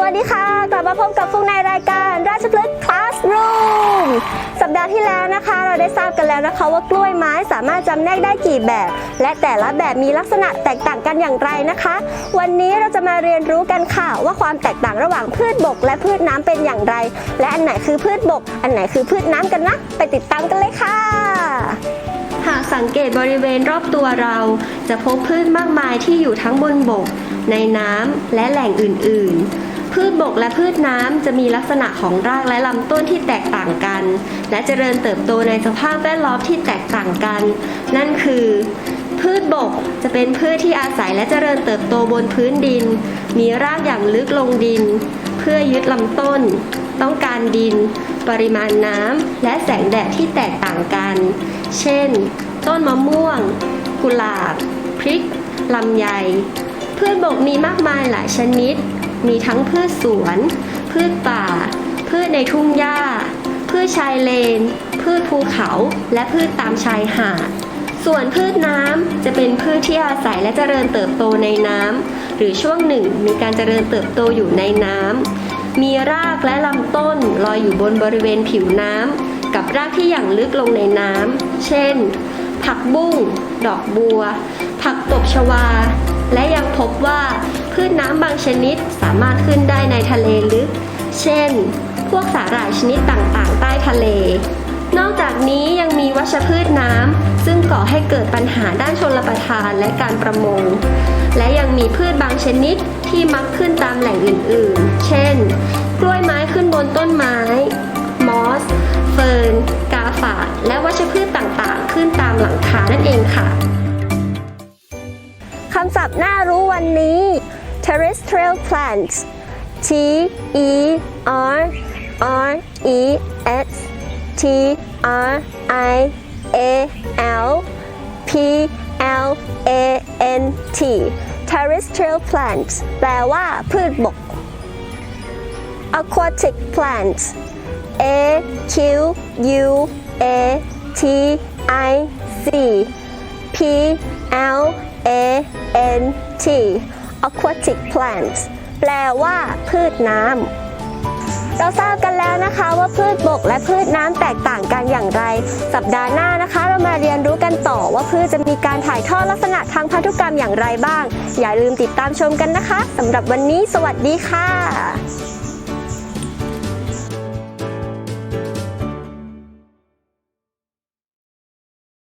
สวัสดีค่ะ กลับมาพบกับฟุกในรายการราชพฤกษ์คลาสรูมสัปดาห์ที่แล้วนะคะ เราได้ทราบกันแล้วนะคะว่ากล้วยไม้สามารถจำแนกได้กี่แบบ และแต่ละแบบมีลักษณะแตกต่างกันอย่างไรนะคะ วันนี้เราจะมาเรียนรู้กันค่ะว่าความแตกต่างระหว่างพืชบก และพืชน้ำเป็นอย่างไร และอันไหนคือพืชบก อันไหนคือพืชน้ำกันนะไปติดตามกันเลยค่ะหากสังเกตบริเวณรอบตัวเรา จะพบพืชมากมายที่อยู่ทั้งบนบก ในน้ำและแหล่งอื่นๆ พืชบกและพืชน้ำจะมีลักษณะของรากและลำต้นที่แตกต่างกัน และเจริญเติบโตในสภาพแวดล้อมที่แตกต่างกัน นั่นคือ พืชบกจะเป็นพืชที่อาศัยและเจริญเติบโตบนพื้นดิน มีรากอย่างลึกลงดิน เพื่อยึดลำต้น ต้องการดิน ปริมาณน้ำและแสงแดดที่แตกต่างกัน เช่น ต้นมะม่วง กุหลาบ พริกลำไยพืชบกมีมากมายหลายชนิด มีทั้งพืชสวน พืชป่า พืชในทุ่งหญ้า พืชชายเลน พืชภูเขา และพืชตามชายหาด ส่วนพืชน้ำจะเป็นพืชที่อาศัยและเจริญเติบโตในน้ำหรือช่วงหนึ่งมีการเจริญเติบโตอยู่ในน้ำมีรากและลำต้นลอยอยู่บนบริเวณผิวน้ำกับรากที่อย่างลึกลงในน้ำเช่น ผักบุ้ง ดอกบัว ผักตบชวา และยังพบว่า ชน้ำบางชนิดสามารถขึ้นได้ในทะเลลึก เช่น พวกสาหร่ายชนิดต่างๆ ใต้ทะเล นอกจากนี้ยังมีวัชพืชน้ำซึ่งก่อให้เกิดปัญหาด้านชลประทานและการประมง และยังมีพืชบางชนิดที่มักขึ้นตามแหล่งอื่นๆ เช่น กล้วยไม้ขึ้นบนต้นไม้ มอส เฟิร์น กาฝากและวัชพืชต่างๆ ขึ้นตามหลังคานั่นเองค่ะคำศัพท์น่ารู้วันนี้ terrestrial plants T E R R E S T R I A L P L A N T terrestrial plants แปลว่าพืชบก aquatic plants A Q U A T I C P L A N T aquatic plants แปลว่า พืชน้ำ เราทราบกันแล้วนะคะว่าพืชบกและพืชน้ำแตกต่างกันอย่างไร สัปดาห์หน้านะคะ เรามาเรียนรู้กันต่อว่าพืชจะมีการถ่ายทอดลักษณะทางพันธุกรรมอย่างไรบ้าง อย่าลืมติดตามชมกันนะคะสำหรับวันนี้ สวัสดีค่ะ